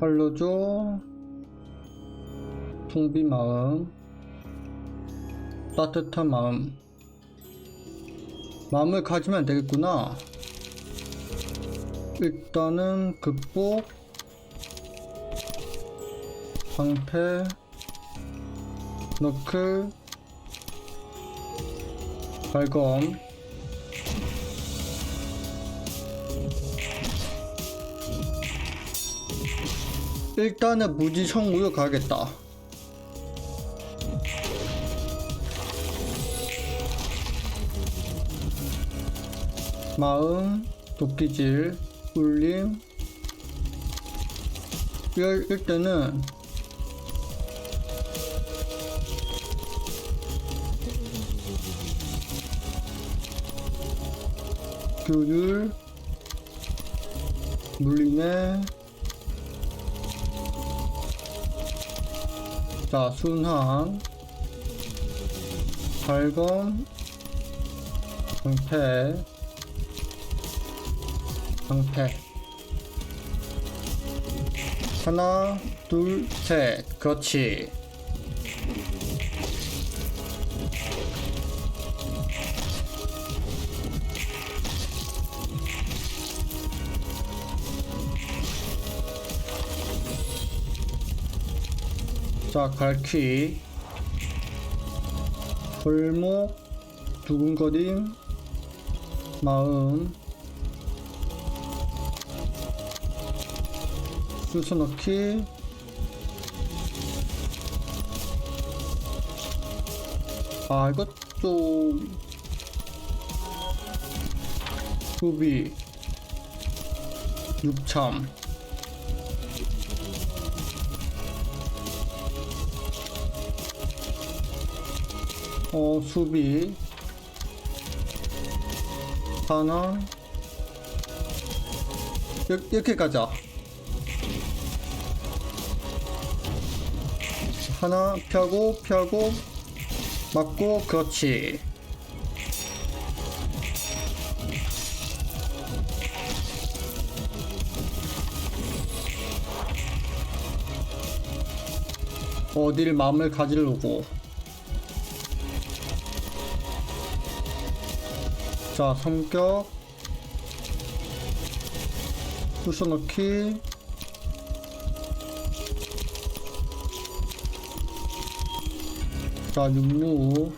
활로조. 통비 마음. 따뜻한 마음. 마음을 가지면 되겠구나. 일단은 극복. 방패. 너클. 발검 일단은 무지 청구로 가겠다. 마음 도끼질 울림. 때는 교율 물리네 자 순환. 발검 방패. 방패. 하나 둘 셋. 그렇지 자 갈퀴. 골목 두근거림 마음. 순서 넣기. 아 이것 좀 수비 육참 어 수비. 하나. 이- 이렇게 가자. 하나 펴고 펴고. 맞고 그렇지. 어딜 마음을 가지려고 자 성격. 부숴넣기. 자 육무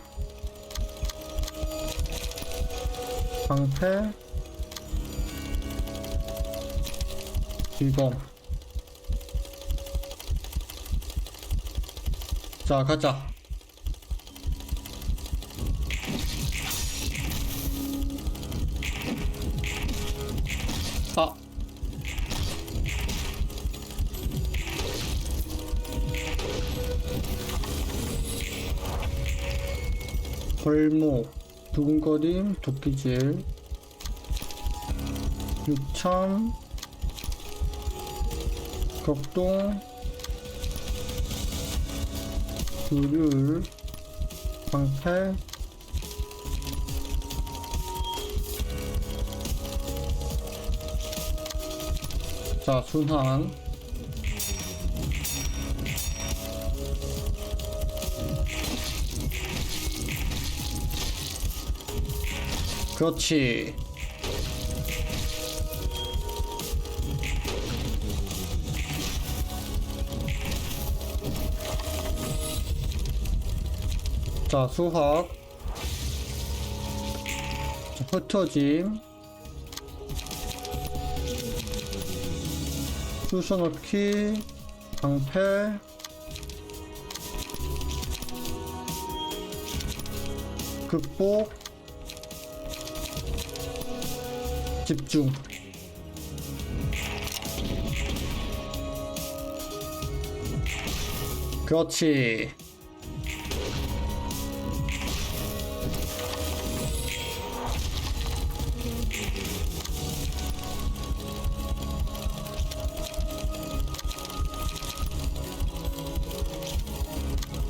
방패. 비검 자 가자 아. 벌목 두근거림 도끼질. 육참 격동. 규율 방패 자 순환. 그렇지. 자 수학. 자, 흩어짐 쑤셔넣기 방패. 극복. 집중. 그렇지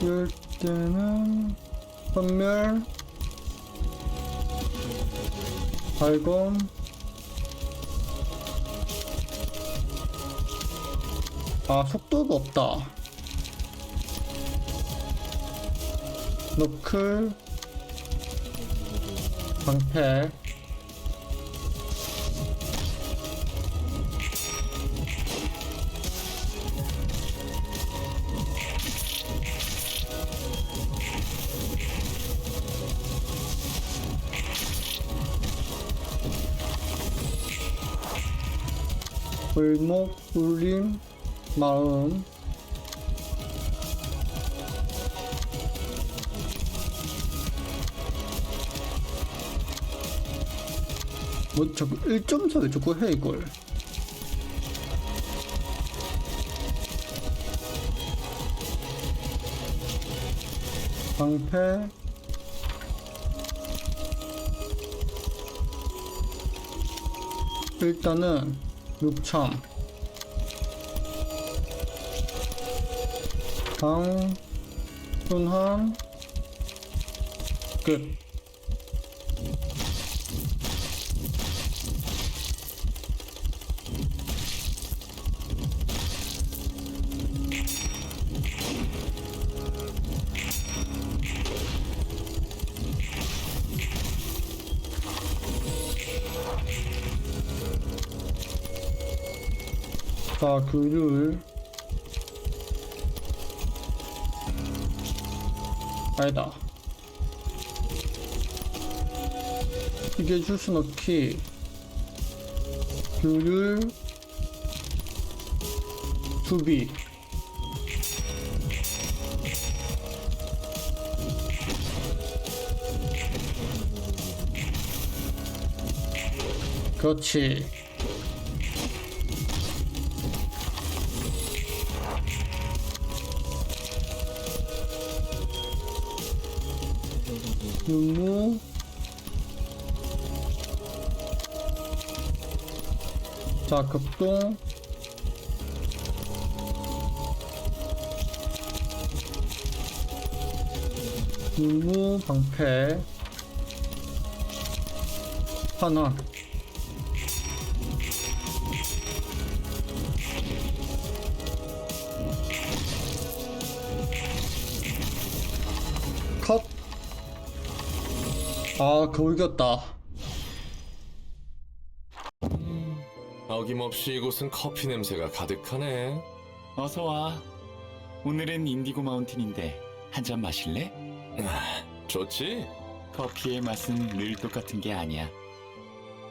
이럴 때는 선멸 발검 아 속도가 없다. 너클 방패 골목 울림 마음. 뭐 자꾸 1.4를 자꾸 해 이걸. 방패. 일단은 6천. 강 순환. 끝 자, 글을 아니다. 이게 주스 넣기 글을 수비 그렇지. 유무 자 급동. 유무 방패. 환원 컷 아, 겨우 이겼다. 어김없이 이곳은 커피 냄새가 가득하네. 어서 와. 오늘은 인디고 마운틴인데 한 잔 마실래? 아, 좋지? 커피의 맛은 늘 똑같은 게 아니야.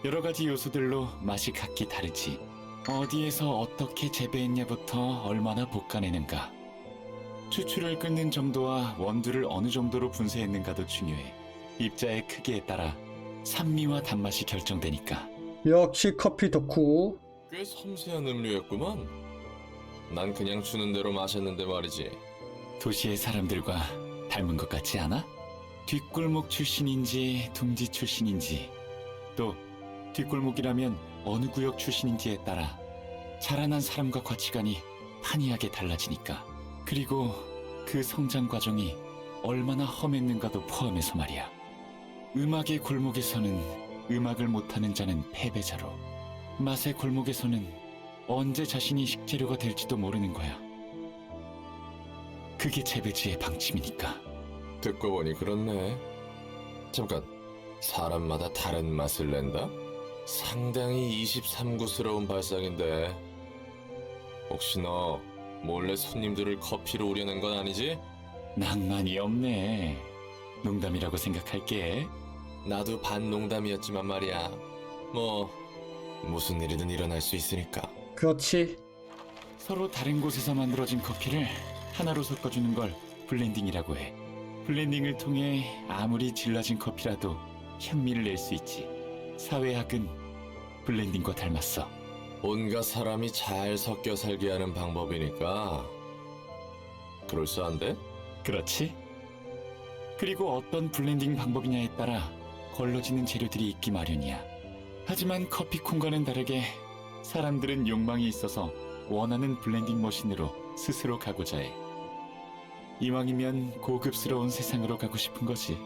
여러 가지 요소들로 맛이 각기 다르지. 어디에서 어떻게 재배했냐부터 얼마나 볶아내는가. 추출을 끊는 정도와 원두를 어느 정도로 분쇄했는가도 중요해. 입자의 크기에 따라 산미와 단맛이 결정되니까. 역시 커피 덕후. 꽤 섬세한 음료였구만. 난 그냥 주는 대로 마셨는데 말이지. 도시의 사람들과 닮은 것 같지 않아? 뒷골목 출신인지 둥지 출신인지 또 뒷골목이라면 어느 구역 출신인지에 따라 자라난 사람과 가치관이 판이하게 달라지니까 그리고 그 성장 과정이 얼마나 험했는가도 포함해서 말이야 음악의 골목에서는 음악을 못하는 자는 패배자로 맛의 골목에서는 언제 자신이 식재료가 될지도 모르는 거야 그게 재배지의 방침이니까. 듣고 보니 그렇네. 잠깐, 사람마다 다른 맛을 낸다? 상당히 23구스러운 발상인데. 혹시 너 몰래 손님들을 커피로 우려낸 건 아니지? 낭만이 없네. 농담이라고 생각할게. 나도 반 농담이었지만 말이야. 뭐 무슨 일이든 일어날 수 있으니까. 그렇지. 서로 다른 곳에서 만들어진 커피를 하나로 섞어주는 걸 블렌딩이라고 해. 블렌딩을 통해 아무리 질러진 커피라도 향미를 낼 수 있지. 사회학은 블렌딩과 닮았어. 온갖 사람이 잘 섞여 살게 하는 방법이니까 그럴싸한데? 그렇지? 그리고 어떤 블렌딩 방법이냐에 따라 걸러지는 재료들이 있기 마련이야. 하지만 커피콩과는 다르게 사람들은 욕망이 있어서 원하는 블렌딩 머신으로 스스로 가고자 해. 이왕이면 고급스러운 세상으로 가고 싶은 거지.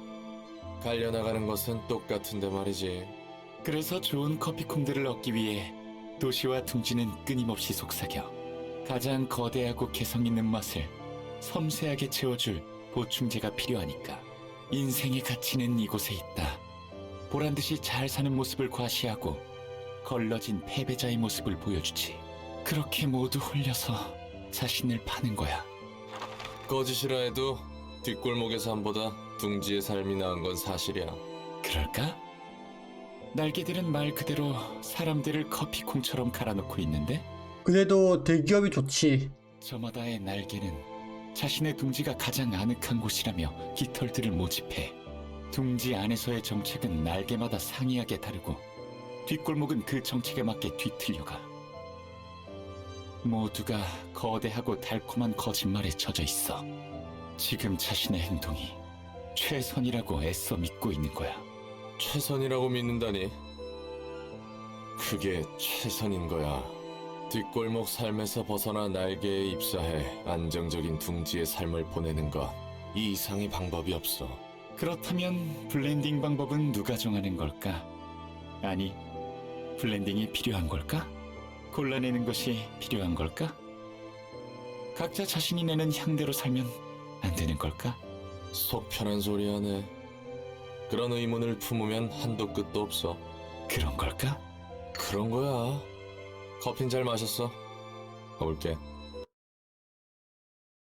갈려나가는 것은 똑같은데 말이지. 그래서 좋은 커피콩들을 얻기 위해 도시와 둥지는 끊임없이 속삭여. 가장 거대하고 개성 있는 맛을 섬세하게 채워줄 보충제가 필요하니까 인생의 가치는 이곳에 있다. 보란 듯이 잘 사는 모습을 과시하고 걸러진 패배자의 모습을 보여주지. 그렇게 모두 홀려서 자신을 파는 거야. 거짓이라 해도 뒷골목의 삶보다 둥지의 삶이 나은 건 사실이야. 그럴까? 날개들은 말 그대로 사람들을 커피콩처럼 갈아놓고 있는데 그래도 대기업이 좋지. 저마다의 날개는 자신의 둥지가 가장 아늑한 곳이라며 깃털들을 모집해 둥지 안에서의 정책은 날개마다 상이하게 다르고 뒷골목은 그 정책에 맞게 뒤틀려가 모두가 거대하고 달콤한 거짓말에 젖어 있어 지금 자신의 행동이 최선이라고 애써 믿고 있는 거야 최선이라고 믿는다니. 그게 최선인 거야. 뒷골목 삶에서 벗어나 날개에 입사해 안정적인 둥지의 삶을 보내는 것. 이 이상의 방법이 없어. 그렇다면 블렌딩 방법은 누가 정하는 걸까? 아니, 블렌딩이 필요한 걸까? 골라내는 것이 필요한 걸까? 각자 자신이 내는 향대로 살면 안 되는 걸까? 속 편한 소리 하네. 그런 의문을 품으면 한도 끝도 없어. 그런 걸까? 그런 거야. 커피는 잘 마셨어. 가볼게.